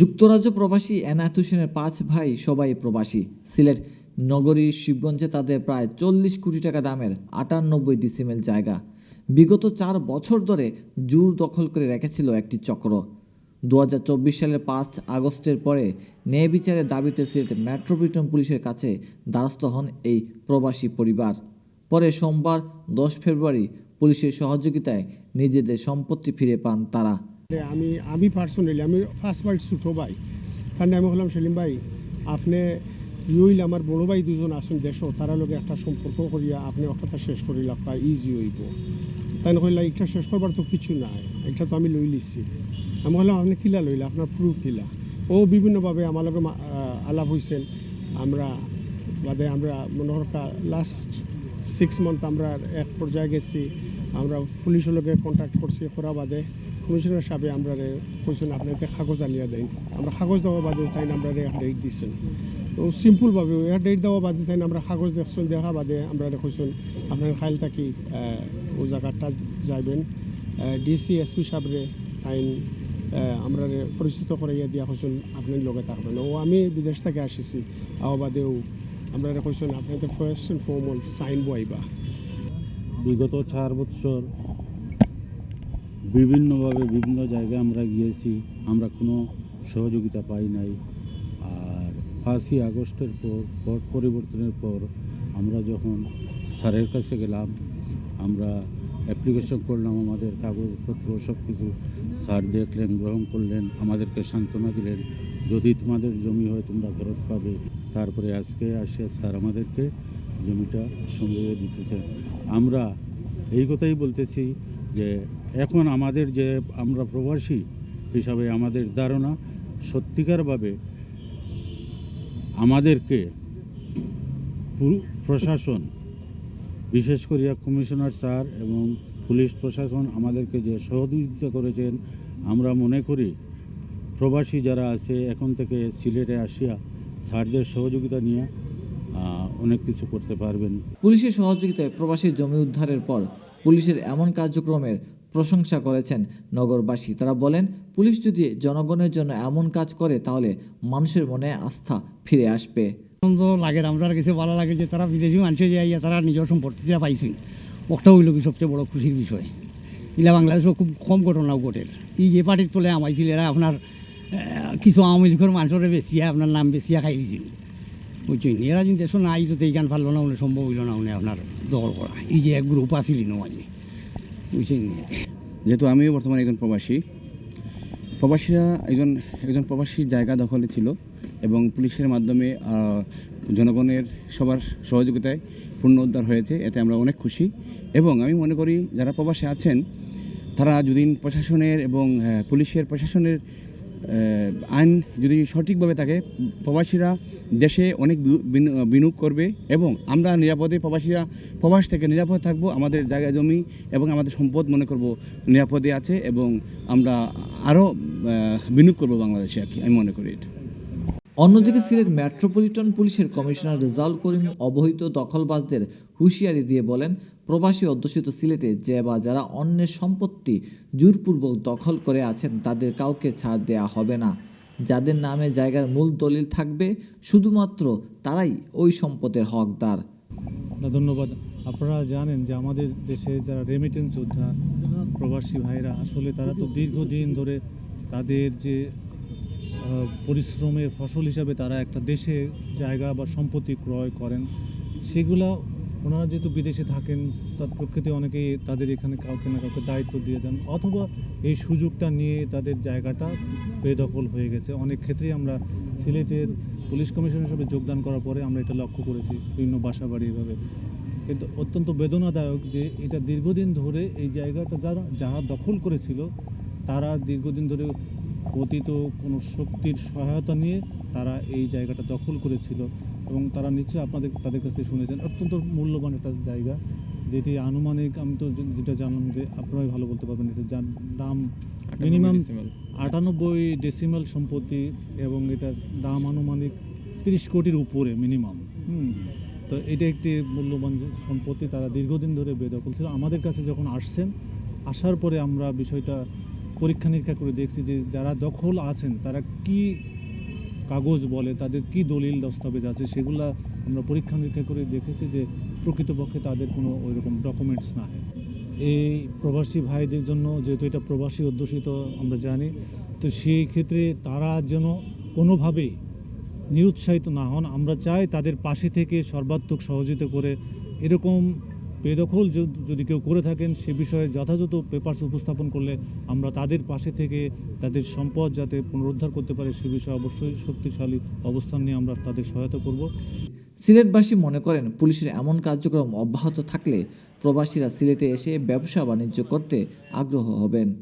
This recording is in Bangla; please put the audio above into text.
যুক্তরাজ্য প্রবাসী এনায়েত হোসেনের পাঁচ ভাই সবাই প্রবাসী। সিলেট নগরীর শিবগঞ্জে তাদের প্রায় চল্লিশ কোটি টাকা দামের আটানব্বই ডিসিমেল জায়গা। বিগত চার বছর ধরে জোর দখল করে রেখেছিল একটি চক্র। দু হাজার চব্বিশ সালের পাঁচ আগস্টের পরে ন্যায় বিচারের দাবিতে সিলেট মেট্রোপলিটন পুলিশের কাছে দ্বারস্থ হন এই প্রবাসী পরিবার। পরে সোমবার দশ ফেব্রুয়ারি পুলিশের সহযোগিতায় নিজেদের সম্পত্তি ফিরে পান তারা। আমি আমি পার্সোনালি আমি ফার্স্ট বার ছোটো ভাই। কারণ আমি বললাম সেলিম ভাই, আপনি ইউইল আমার বড় ভাই দুজন আসুন দেশ, তারা লগে একটা সম্পর্ক করিয়া আপনি অর্থাৎ শেষ করি লাগবা ইজি হইব। তাই কইলা এটা শেষ করবার তো কিছু নাই এটা তো আমি লই লিছি। আমি বললাম, আপনি কিলা লইলা? আপনার প্রুফ কিলা? ও বিভিন্নভাবে আমার লগে আলাপ হয়েছেন আমরা বাদে আমরা মনে হরকা লাস্ট সিক্স মান্থ আমরা এক পর্যায়ে গেছি। আমরা পুলিশের লগে কন্ট্যাক্ট করছি করা বাদে কমিশনার সাহেবে আমরা কইছেন আপনাদের কাগজ আনিয়া দেন। আমরা কাগজ দেওয়া বাদে তাই আমরা ডেট দিচ্ছেন। তো সিম্পলভাবে এর ডেট দেওয়া বাদে তাই আমরা কাগজ দেখছেন, দেখা বাদে আমরা কইছেন, আপনার খাইল থাকি ও জায়গাটা যাইবেন। ডিসি এসপি সাহেবরে তাই আমরা পরিচিত করাইয়া দিয়া কইছেন, আপনার লগে থাকবেন। ও আমি বিদেশ থেকে আসিছি, আও বাদেও আমরা কইছেন আপনাদের ফার্স্ট ফরমোস্ট সাইন বইবা। বিগত চার বছর বিভিন্নভাবে বিভিন্ন জায়গায় আমরা গিয়েছি, আমরা কোনো সহযোগিতা পাই নাই। আর পাঁচই আগস্টের পর, পট পরিবর্তনের পর আমরা যখন স্যারের কাছে গেলাম, আমরা অ্যাপ্লিকেশন করলাম আমাদের কাগজপত্র সব কিছু স্যার দেখলেন, গ্রহণ করলেন, আমাদেরকে সান্ত্বনা দিলেন, যদি তোমাদের জমি হয়, তোমরা ফেরত পাবে। তারপরে আজকে আসে স্যার আমাদেরকে জমিটা সংগ্রহে দিতেছে আমরা এই কথাই বলতেছি যে এখন আমাদের যে আমরা প্রবাসী হিসাবে আমাদের ধারণা, সত্যিকারভাবে আমাদেরকে প্রশাসন, বিশেষ করিয়া কমিশনার স্যার এবং পুলিশ প্রশাসন আমাদেরকে যে সহযোগিতা করেছেন, আমরা মনে করি প্রবাসী যারা আছে, এখন থেকে সিলেটে আসিয়া স্যারদের সহযোগিতা নিয়ে অনেক কিছু করতে পারবেন। পুলিশের সহযোগিতায় প্রবাসী জমি উদ্ধারের পর পুলিশের এমন কার্যক্রমের প্রশংসা করেছেন নগরবাসী। তারা বলেন, পুলিশ যদি জনগণের জন্য এমন কাজ করে, তাহলে মানুষের মনে আস্থা ফিরে আসবে। আনন্দ লাগে আমরা কাছে ভালো লাগে যে তারা বিদেশি মানুষে যে আইয়া তারা নিজের সম্পত্তিটা পাইছিল ওটা হইল কি সবচেয়ে বড় খুশির বিষয়। ইলা বাংলাদেশও খুব কম ঘটনাও ঘটে। এই যে পার্টির তোলে আমাইছিল এরা আপনার কিছু আওয়ামী লীগের মানুষরে বেচিয়া, আপনার নাম বেচিয়া খাই দিছিল। বুঝছেন? এরা যদি দেশও না আইতো তো এইখান পারল না উনি সম্ভব হইল না উনি আপনার দখল করা। এই যে এক গ্রুপ আসিল মাঝে। বুঝছেন? যেহেতু আমিও বর্তমানে একজন প্রবাসী, প্রবাসীরা একজন একজন প্রবাসীর জায়গা দখলে ছিল এবং পুলিশের মাধ্যমে জনগণের সবার সহযোগিতায় পূর্ণ উদ্ধার হয়েছে, এতে আমরা অনেক খুশি। এবং আমি মনে করি, যারা প্রবাসে আছেন, তারা যদি প্রশাসনের এবং পুলিশের প্রশাসনের আইন যদি সঠিকভাবে থাকে, প্রবাসীরা দেশে অনেক বিনিয়োগ করবে এবং আমরা নিরাপদে প্রবাসীরা, প্রবাস থেকে নিরাপদ থাকব, আমাদের জায়গা জমি এবং আমাদের সম্পদ মনে করব নিরাপদে আছে এবং আমরা আরও বিনিয়োগ করব বাংলাদেশে আর কি, আমি মনে করি এটা। অন্যদিকে সিলেট মেট্রোপলিটন পুলিশের কমিশনার রেজাউল করিম অবহিত দখলবাজদের হুঁশিয়ারি দিয়ে বলেন, প্রবাসী অধ্যুষিত সিলেটে যে বা যারা অন্যের সম্পত্তি জোরপূর্বক দখল করে আছেন, তাদের কাউকে ছাড় দেয়া হবে না। যাদের নামে জায়গার মূল দলিল থাকবে, শুধুমাত্র তারাই ওই সম্পদের হকদার। ধন্যবাদ। আপনারা জানেন যে আমাদের দেশে যারা রেমিটেন্স যোদ্ধা, প্রবাসী ভাইরা, আসলে তারা তো দীর্ঘদিন ধরে তাদের যে পরিশ্রমের ফসল হিসাবে তারা একটা দেশে জায়গা বা সম্পত্তি ক্রয় করেন। সেগুলা ওনারা যেহেতু বিদেশে থাকেন, তার প্রকৃতি অনেকেই তাদের এখানে কাউকে না কাউকে দায়িত্ব দিয়ে দেন। অথবা এই সুযোগটা নিয়ে তাদের জায়গাটা বেদখল হয়ে গেছে। অনেক ক্ষেত্রেই আমরা সিলেটের পুলিশ কমিশন হিসেবে যোগদান করার পরে আমরা এটা লক্ষ্য করেছি, বিভিন্ন বাসা বাড়ি এভাবে। কিন্তু অত্যন্ত বেদনাদায়ক যে এটা দীর্ঘদিন ধরে এই জায়গাটা যারা যারা দখল করেছিল, তারা দীর্ঘদিন ধরে অতীত কোনো শক্তির সহায়তা নিয়ে তারা এই জায়গাটা দখল করেছিল এবং তারা নিশ্চয়ই আপনাদের তাদের কাছ থেকে শুনেছেন। অত্যন্ত মূল্যবান একটা জায়গা যেটি আনুমানিক আমি তো যেটা জানলাম যে আপনারাই ভালো বলতে পারবেন এটা যার দাম মিনিমাম আটানব্বই ডেসিমাল সম্পত্তি এবং এটার দাম আনুমানিক তিরিশ কোটির উপরে মিনিমাম। হুম। তো এটা একটি মূল্যবান যে সম্পত্তি তারা দীর্ঘদিন ধরে বেদখল ছিল। আমাদের কাছে যখন আসছেন আসার পরে আমরা বিষয়টা পরীক্ষা নিরীক্ষা করে দেখছি যে যারা দখল আছেন, তারা কি কাগজ বলে, তাদের কি দলিল দস্তাবেজ আছে, সেগুলা আমরা পরীক্ষা নিরীক্ষা করে দেখেছি যে প্রকৃতপক্ষে তাদের কোনো ওই রকম ডকুমেন্টস না এই প্রবাসী ভাইদের জন্য যেহেতু এটা প্রবাসী অধ্যুষিত, আমরা জানি, তো সেই ক্ষেত্রে তারা যেন কোনোভাবেই নিরুৎসাহিত না হন, আমরা চাই তাদের পাশে থেকে সর্বাত্মক সহযোগিতা করে এরকম বেদখল যদি- কেউ করে থাকেন, সে বিষয়ে যথাযথ পেপার্স উপস্থাপন করলে আমরা তাদের পাশে থেকে তাদের সম্পদ যাতে পুনরুদ্ধার করতে পারে, সে বিষয়ে অবশ্যই শক্তিশালী অবস্থান নিয়ে আমরা তাদের সহায়তা করব। সিলেটবাসী মনে করেন, পুলিশের এমন কার্যক্রম অব্যাহত থাকলে প্রবাসীরা সিলেটে এসে ব্যবসা বাণিজ্য করতে আগ্রহ হবেন।